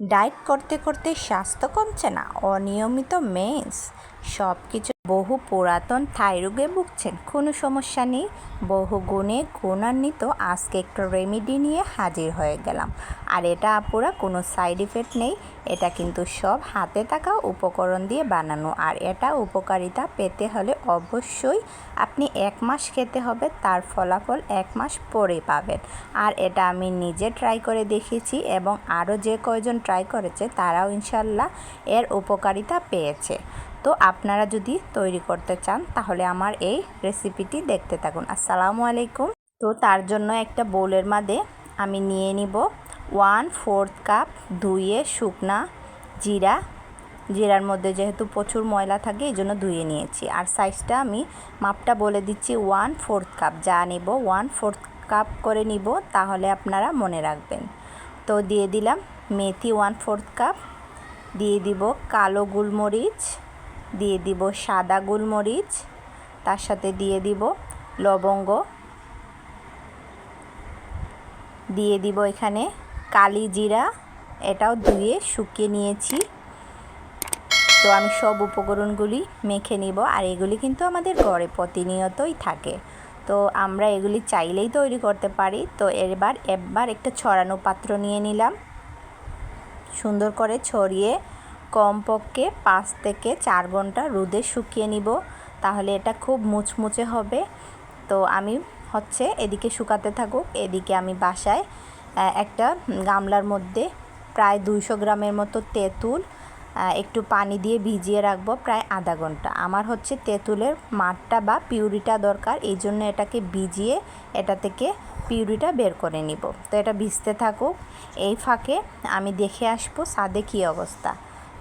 Diet করতে করতে স্বাস্থ্য কমছে না। অনিয়মিত মেন্স সব কিছু বহু পুরাতন থাই থাইরোগে ভুগছেন। কোনো সমস্যা নেই। বহু গুণে গুণান্বিত আজকে একটা রেমেডি নিয়ে হাজির হয়ে গেলাম। আর এটা আপুরা কোনো সাইড ইফেক্ট নেই। এটা কিন্তু সব হাতে থাকা উপকরণ দিয়ে বানানো। আর এটা উপকারিতা পেতে হলে অবশ্যই আপনি এক মাস খেতে হবে, তার ফলাফল এক মাস পরে পাবেন। আর এটা আমি নিজে ট্রাই করে দেখেছি এবং আরও যে কয়জন ট্রাই করেছে, তারাও ইনশাল্লাহ এর উপকারিতা পেয়েছে। তো আপনারা যদি তৈরি করতে চান, তাহলে আমার এই রেসিপিটি দেখতে থাকুন। আসসালামু আলাইকুম। তো তার জন্য একটা বোলের মধ্যে আমি নিয়ে নিব ওয়ান ফোর্থ কাপ ধুয়ে শুকনা জিরা। জিরার মধ্যে যেহেতু প্রচুর ময়লা থাকে, এই জন্য ধুয়ে নিয়েছি। আর সাইজটা আমি মাপটা বলে দিচ্ছি ওয়ান ফোর্থ কাপ। যা নিব, ওয়ান ফোর্থ কাপ করে নিব, তাহলে আপনারা মনে রাখবেন। তো দিয়ে দিলাম মেথি ওয়ান ফোর্থ কাপ। দিয়ে দিব কালো গোলমরিচ। দিয়ে দিব সাদা গোলমরিচ, তার সাথে দিয়ে দিব লবঙ্গ। দিয়ে দিব এখানে কালি জিরা, এটাও ধুয়ে শুকিয়ে নিয়েছি। তো আমি সব উপকরণগুলি মেখে নিব, আর এগুলি কিন্তু আমাদের ঘরে প্রতিনিয়তই থাকে। তো আমরা এগুলি চাইলেই তৈরি করতে পারি। তো এবার, একবার একটা ছড়ানো পাত্র নিয়ে নিলাম। সুন্দর করে ছড়িয়ে কমপক্ষে পাঁচ থেকে চার ঘণ্টা রোদে শুকিয়ে নিব। তাহলে এটা খুব মুচমুচে হবে। তো আমি হচ্ছে এদিকে শুকাতে থাকুক, এদিকে আমি বাসায় একটা গামলার মধ্যে প্রায় দুইশো গ্রামের মতো তেঁতুল একটু পানি দিয়ে ভিজিয়ে রাখব প্রায় আধা ঘণ্টা। আমার হচ্ছে তেঁতুলের মাঠটা বা পিউরিটা দরকার, এই জন্য এটাকে ভিজিয়ে এটা থেকে পিউরিটা বের করে নিব। তো এটা ভিজতে থাকুক। এই ফাঁকে আমি দেখে আসব সাদে কী অবস্থা।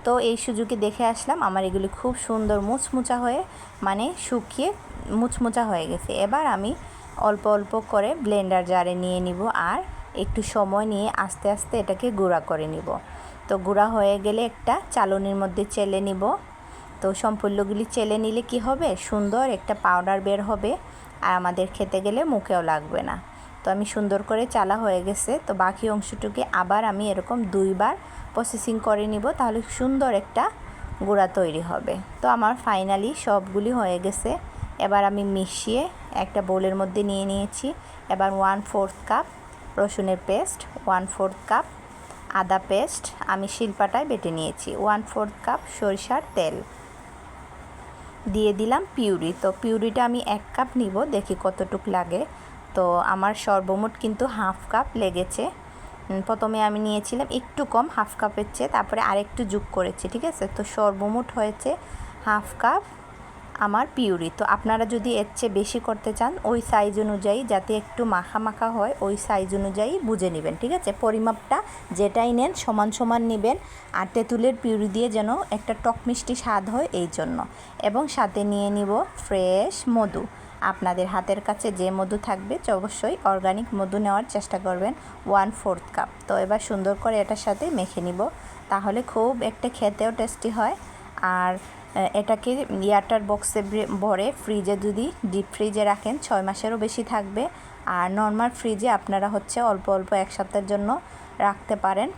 তো এই সুযোগে দেখে আসলাম আমার এগুলি খুব সুন্দর মুচমুচা হয়ে মানে শুকিয়ে মুচমুচা হয়ে গেছে। এবার আমি অল্প অল্প করে ব্লেন্ডার জারে নিয়ে নিব আর একটু সময় নিয়ে আস্তে আস্তে এটাকে গুঁড়া করে নিব। তো গুঁড়া হয়ে গেলে একটা চালনির মধ্যে চেলে নিব। তো সম্পূর্ণগুলি চেলে নিলে কি হবে? সুন্দর একটা পাউডার বের হবে আর আমাদের খেতে গেলে মুখেও লাগবে না। তো আমি সুন্দর করে চালা হয়ে গেছে। তো বাকি অংশটুকে আবার আমি এরকম দুইবার প্রসেসিং করে নিব, তাহলে সুন্দর একটা গুঁড়া তৈরি হবে। তো আমার ফাইনালি সবগুলি হয়ে গেছে। এবার আমি মিশিয়ে একটা বোলের মধ্যে নিয়ে নিয়েছি। এবার ওয়ান ফোর্থ কাপ রসুনের পেস্ট ওয়ান ফোর্থ কাপ আদা পেস্ট আমি শিল্পাটায় বেটে নিয়েছি। ওয়ান ফোর্থ কাপ সরিষার তেল। দিয়ে দিলাম পিউরি। তো পিউরিটা আমি এক কাপ নিব, দেখি কতটুক লাগে। তো আমার সর্বমোট কিন্তু হাফ কাপ লেগেছে। প্রথমে আমি নিয়েছিলাম একটু কম, হাফ কাপের চেয়ে, তারপরে আরেকটু যোগ করেছি, ঠিক আছে? তো সর্বমোট হয়েছে হাফ কাপ আমার পিউরি। তো আপনারা যদি এর চেয়ে বেশি করতে চান, ওই সাইজ অনুযায়ী, যাতে একটু মাখা মাখা হয়, ওই সাইজ অনুযায়ী বুঝে নেবেন, ঠিক আছে? পরিমাপটা যেটাই নেন, সমান সমান নেবেন, আর তেঁতুলের পিউরি দিয়ে যেন একটা টক মিষ্টি স্বাদ হয়, এই জন্য। এবং সাথে নিয়ে নিব ফ্রেশ মধু। আপনাদের হাতের কাছে যে মধু থাকবে অবশ্যই অর্গানিক মধু নেওয়ার চেষ্টা করবেন ওয়ান ফোর্থ কাপ তো এবার সুন্দর করে এটার সাথে মেখে নিব। তাহলে খুব একটা খেতেও টেস্টি হয়। আর এটাকে ইয়ারটার বক্সে ভরে ফ্রিজে যদি ডিপ ফ্রিজে রাখেন, ছয় মাসেরও বেশি থাকবে। আর নর্মাল ফ্রিজে আপনারা হচ্ছে অল্প অল্প এক সপ্তাহের জন্য রাখতে পারেন।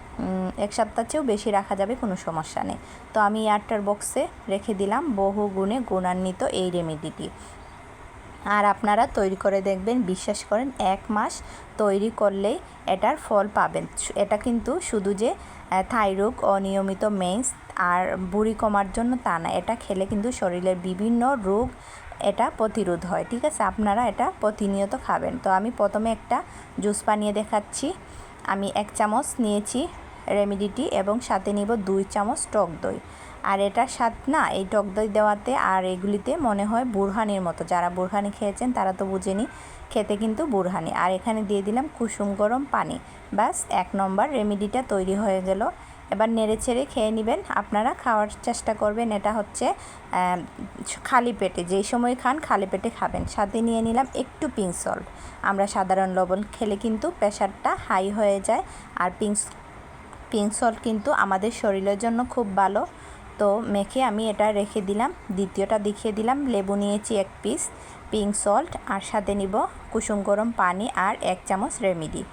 এক সপ্তাহ চেয়েও বেশি রাখা যাবে, কোনো সমস্যা নেই। তো আমি ইয়ারটার বক্সে রেখে দিলাম বহু গুণে গুণান্বিত এই রেমেডিটি আর আপনারা তৈরি করে দেখবেন, বিশ্বাস করেন, এক মাস তৈরি করলেই এটার ফল পাবেন। এটা কিন্তু শুধু যে থাইরোগ অনিয়মিত মেন্স আর বুড়ি কমার জন্য তা না, এটা খেলে কিন্তু শরীরের বিভিন্ন রোগ এটা প্রতিরোধ হয়, ঠিক আছে? আপনারা এটা প্রতিনিয়ত খাবেন। তো আমি প্রথমে একটা জুস বানিয়ে দেখাচ্ছি। আমি এক চামচ নিয়েছি রেমিডিটি এবং সাথে নিব দুই চামচ টক দই। আর এটার স্বাদ না, এই টক দই দেওয়াতে আর এগুলিতে মনে হয় বুরহানির মতো। যারা বুরহানি খেয়েছেন তারা তো বুঝেনি, খেতে কিন্তু বুরহানি। আর এখানে দিয়ে দিলাম কুসুম গরম পানি। ব্যাস, এক নম্বর রেমিডিটা তৈরি হয়ে গেল। এবার নেড়ে ছেড়ে খেয়ে নেবেন। আপনারা খাওয়ার চেষ্টা করবেন। এটা হচ্ছে খালি পেটে, যেই সময় খান খালি পেটে খাবেন। সাথে নিয়ে নিলাম একটু পিঙ্ক সল্ট আমরা সাধারণ লবণ খেলে কিন্তু প্রেশারটা হাই হয়ে যায়। আর পিঙ্ক পিঙ্ক সল্ট কিন্তু আমাদের শরীরের জন্য খুব ভালো। তো মেখে আমি এটা রেখে দিলাম। দ্বিতীয়টা দেখিয়ে দিলাম। লেবু নিয়েছি এক পিস পিঙ্ক সল্ট আর সাথে নিব কুসুম গরম পানি আর এক চামচ রেমিডি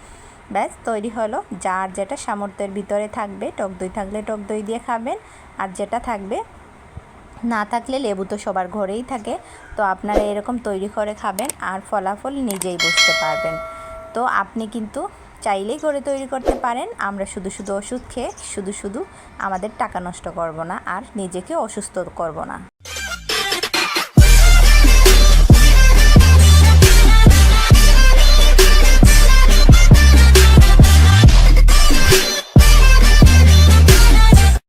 ব্যাস, তৈরি হলো। যার যেটা সামর্থ্যের ভিতরে থাকবে, টক দই থাকলে টক দই দিয়ে খাবেন, আর যেটা থাকবে, না থাকলে লেবু তো সবার ঘরেই থাকে। তো আপনারা এরকম তৈরি করে খাবেন, আর ফলাফল নিজেই বুঝতে পারবেন। তো আপনি কিন্তু চাইলেই করে তৈরি করতে পারেন। আমরা শুধু শুধু ওষুধ খেয়ে শুধু শুধু আমাদের টাকা নষ্ট করব না আর নিজেকে অসুস্থ করব না।